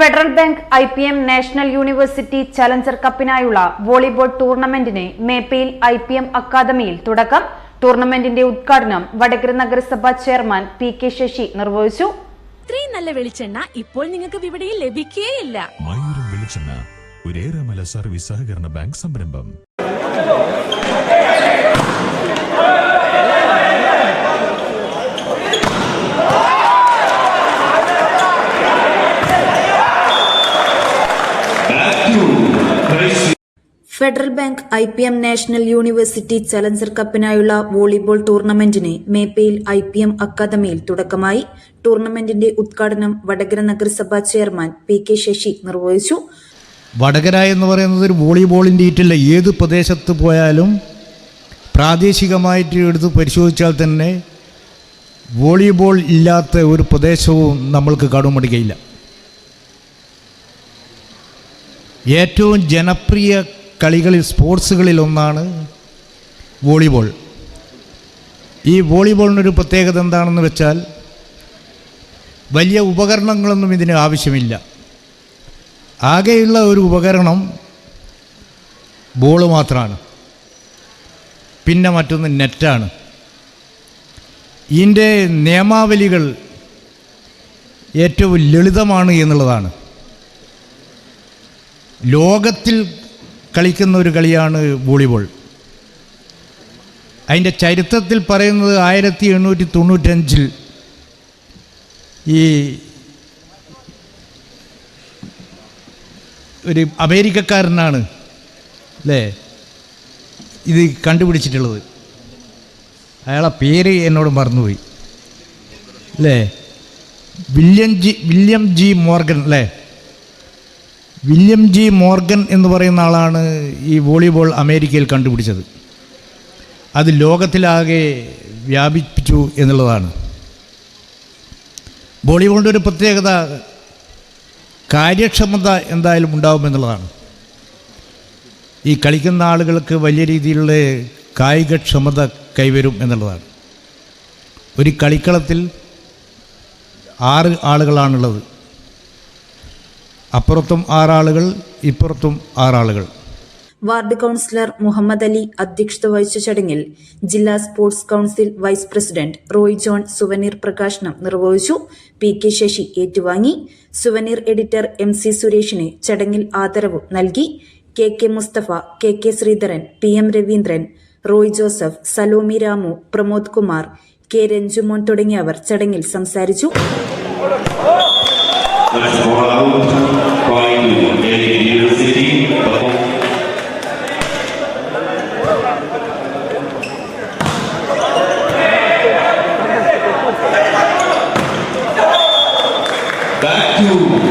Federal Bank I P M National University Challenger കപ്പിനായുള്ള volleyball ടൂർണമെന്റിന് Meppayil I P M അക്കാദമിയിൽ തുടക്കം. ടൂർണമെന്റിന്റെ ഉദ്ഘാടനം വടകര നഗരസഭാ ചെയർമാൻ പി കെ ശശി നിർവഹിച്ചു. ഇത്രയും നല്ല വെളിച്ചെണ്ണ ഇപ്പോൾ നിങ്ങൾക്ക് വിപണിയിൽ ലഭിക്കുകയില്ല മയൂരം വെളിച്ചെണ്ണ ഒരേറെമല സർവീസ് സഹകരണ ബാങ്ക് സംരംഭം. Federal Bank I P M national university challenger കപ്പിനായുള്ള volleyball ടൂർണമെന്റിന് മേപ്പയിൽ ഐ പി എം അക്കാദമിയിൽ തുടക്കമായി. ടൂർണമെന്റിന്റെ ഉദ്ഘാടനം വടകര നഗരസഭാ ചെയർമാൻ പി കെ ശശി നിർവഹിച്ചു. വടകര എന്ന് പറയുന്നത് ഒരു വോളിബോളിന്റെ ഈറ്റില്ല. ഏത് പ്രദേശത്ത് പോയാലും പ്രാദേശികമായിട്ട് എടുത്ത് പരിശോധിച്ചാൽ തന്നെ വോളിബോൾ ഇല്ലാത്ത ഒരു പ്രദേശവും നമ്മൾക്ക് കടുമടിക്കയില്ല ഏറ്റവും ജനപ്രിയ കളികളിൽ സ്പോർട്സുകളിൽ ഒന്നാണ് വോളിബോൾ. ഈ വോളിബോളിനൊരു പ്രത്യേകത എന്താണെന്ന് വെച്ചാൽ വലിയ ഉപകരണങ്ങളൊന്നും ഇതിന് ആവശ്യമില്ല. ആകെയുള്ള ഒരു ഉപകരണം ബോൾ മാത്രമാണ് പിന്നെ മറ്റൊന്ന് നെറ്റാണ്. ഇതിന്റെ നിയമാവലികൾ ഏറ്റവും ലളിതമാണ് എന്നുള്ളതാണ്. ലോകത്തിൽ കളിക്കുന്ന ഒരു കളിയാണ് വോളിബോൾ. അതിന്റെ ചരിത്രത്തിൽ പറയുന്നത് ആയിരത്തി എണ്ണൂറ്റി തൊണ്ണൂറ്റഞ്ചിൽ ഈ ഒരു അമേരിക്കക്കാരനാണ് അല്ലേ? ഇത് കണ്ടുപിടിച്ചിട്ടുള്ളത്. അയാളെ പേര് എന്നോട് മറന്നുപോയി. അല്ലേ? William G William G Morgan അല്ലേ? വില്യം ജി മോർഗൻ എന്ന് പറയുന്ന ആളാണ് ഈ വോളിബോൾ അമേരിക്കയിൽ കണ്ടുപിടിച്ചത്. അത് ലോകത്തിലാകെ വ്യാപിപ്പിച്ചു എന്നുള്ളതാണ്. വോളിബോളിന്റെ ഒരു പ്രത്യേകത കാര്യക്ഷമത എന്തായാലും ഉണ്ടാവുമെന്നുള്ളതാണ് ഈ കളിക്കുന്ന ആളുകൾക്ക് വലിയ രീതിയിലുള്ള കായികക്ഷമത കൈവരും എന്നുള്ളതാണ്. ഒരു കളിക്കളത്തിൽ ആറ് ആളുകളാണുള്ളത്. അപ്പുറത്തും ആറാളുകൾ ഇപ്പുറത്തും ആറാളുകൾ. വാർഡ് കൗൺസിലർ മുഹമ്മദ് അലി അധ്യക്ഷത വഹിച്ച ചടങ്ങിൽ ജില്ലാ sports council vice president Roy John souvenir പ്രകാശനം നിർവഹിച്ചു. പി കെ ശശി ഏറ്റുവാങ്ങി. സുവനീർ എഡിറ്റർ എം സി സുരേഷിന് ചടങ്ങിൽ ആദരവ് നൽകി. K K Mustafa K K Sreedharan P M Raveendran Roy Joseph Salomi Ramu Pramod Kumar K Ranjumon തുടങ്ങിയവർ ചടങ്ങിൽ സംസാരിച്ചു. Let's go out. Point to Delhi University. Back to.